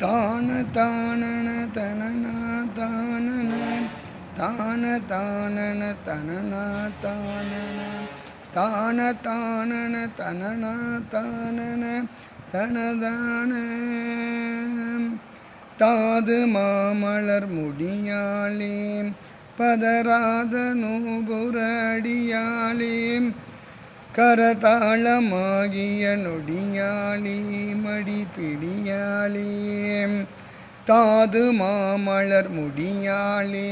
தான தானன தனனா தானன தான தானன தனனா தானன தான தானன தனனா தானன தனதான. தாது மாமலர் முடியாளே பதராத நூபுரடியாளே கரதாளமாகிய நொடியாளே மடி பிடியாளே தாது மாமலர் முடியாளே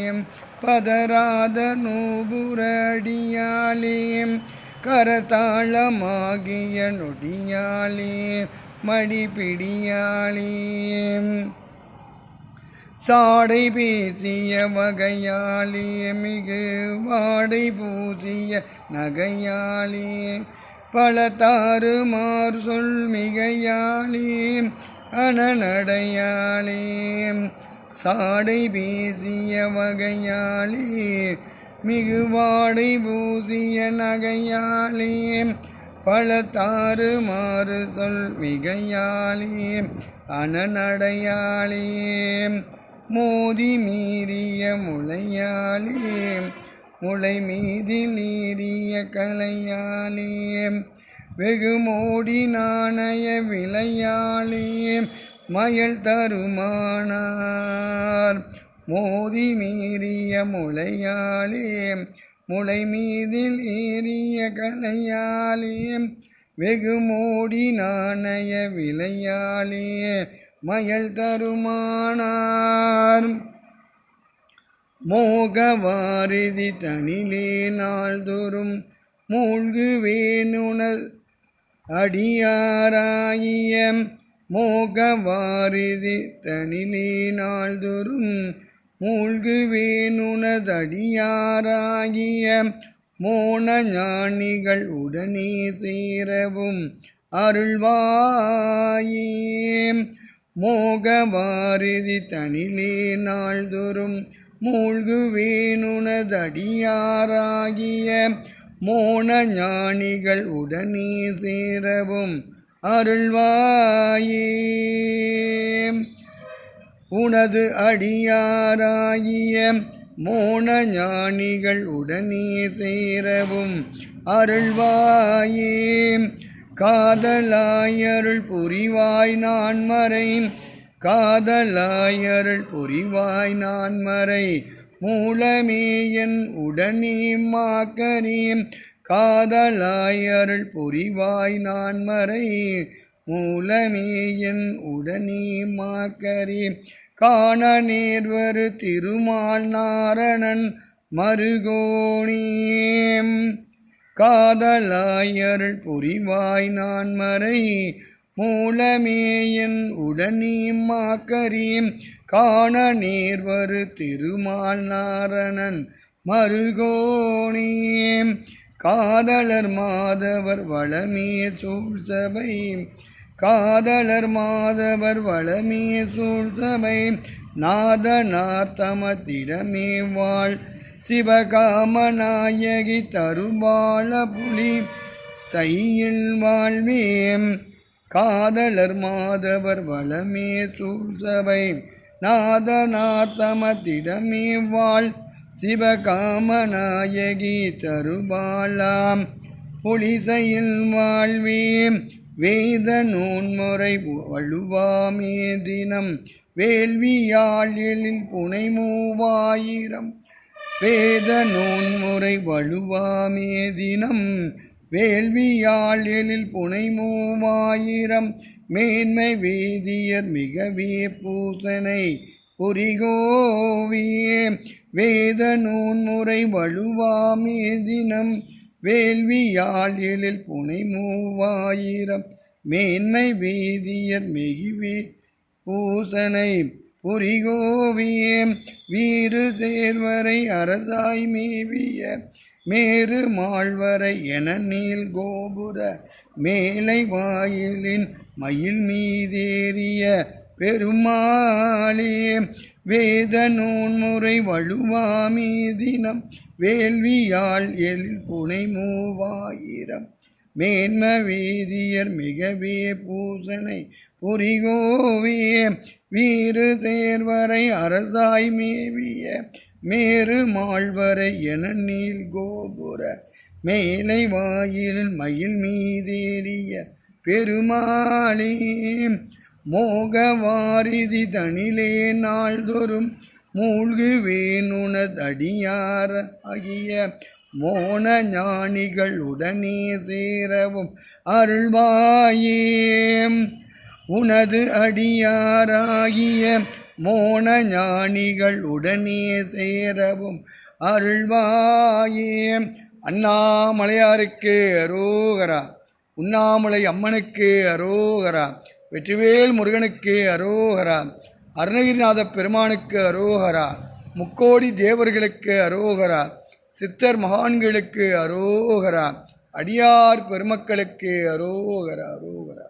பதராத நூபுரடியாளே கரதாளமாகிய நொடியாளே மடி பிடியாளே சாடை பேசிய வகையாளே மிகு வாடை பூசிய நகையாளியே பல தாறுமாறு சொல் மிகையாளே அனநடையாளே சாடை பேசிய வகையாளே மிகு வாடை பூசிய நகையாளே பல தாறுமாறு சொல் மிகையாளே அனநடையாளே மோதி மீறிய முளையாலே முளை மீதில் நீரிய கலையாலே வெகு மோடி நாணய விளையாளே மயல் தருமானார். மோதி மீறிய முளையாளே முளை மீதில் ஏறிய கலையாலே வெகு மோடி நாணய விளையாளே மயல் தருமானார். மோகவாரிதி தனிலே நாள்தோறும் மூழ்குவேனுண அடியாராகிய மோகவாரிதி தனிலே நாள்தோறும் மூழ்குவேனுணதடியாராகிய மோன ஞானிகள் உடனே சேரவும் அருள்வாயே. மோகவாரிதி தனிலே நாள்தோறும் மூழ்குவேனுனதடியாராகிய மோன ஞானிகள் உடனே சேரவும் அருள்வாயே. உனது அடியாராகிய மோன ஞானிகள் உடனே சேரவும் அருள்வாயே. காதலாயருள் புரிவாய் நான் மறை காதலாயருள் புரிவாய் நான் மறை. மூலமே என் உடனே மாக்கரீம் காதலாயருள் புரிவாய் நான் மறை. மூலமே என் உடனே மாக்கரீம் காண நேர்வரு திருமால் நாரணன் மருகோணியம் காதலாயருள் புரிவாய் நான் மறை. மூலமே என் உடனே மாக்கரீம். காண நேர்வரு திருமால் நாரணன் மருகோணியம் காதலர் மாதவர் வளமிய சூழ் சபை. காதலர் மாதவர் வளமிய சூழ் சபை. நாதநார்த்தமத்திடமே வாழ் சிவகாமநாயகி தருபால புலி சையில் வாழ்வேம். காதலர் மாதவர் வளமே சூழ் நாதநாத்தமத்திடமே வாழ் சிவகாமநாயகி தருபாலாம். புலிசையில் வாழ்வேம். வேத நூன்முறை வழுவாமே தினம். வேள்வியாழில் புனை மூவாயிரம் வேத நோன்முறை வலுவாமே தினம் வேள்வியாழில் புனை மூவாயிரம் மேன்மை வேதியர் மிகவே பூசனை புரிகோவியே. வேத நூன்முறை வலுவாமே தினம் வேள்வியாழில் புனை மூவாயிரம் மேன்மை வேதியர் மிகுவே பூசனை புரிகோவியே வீறு சேர்வரை அரசாய் மேவிய மேரு மாழ்வரை என நீல் கோபுர மேலை வாயிலின் மயில் மீதேறிய பெருமாளே வேத நூன்முறை வழுவாமே தினம் வேள்வியால் எழில் புனை மூவாயிரம். மேன்ம வேதியர் மிகவே பூசனை புரிகோவே வீறு தேர்வரை அரசாய் மேவிய மேரு மாழ்வரை என நீள் கோபுர மேலை வாயில் மயில் மீதேறிய பெருமாளே மோகவாரிதி தனிலே நாள்தோறும் மூழ்குவேனுனதடியார் ஆகிய மோன ஞானிகள் உடனே சேரவும் அருள்வாயே உனது அடியாராகிய மோன ஞானிகள் உடனே சேரவும் அருள்வாயே. அண்ணாமலையாருக்கு அரோகரா உண்ணாமலை அம்மனுக்கு அரோகரா வெற்றிவேல் முருகனுக்கு அரோகரா அருணகிரிநாத பெருமானுக்கு அரோகரா முக்கோடி தேவர்களுக்கு அரோகரா சித்தர் மகான்களுக்கு அரோகரா அடியார் பெருமக்களுக்கு அரோகரா அரோகரா.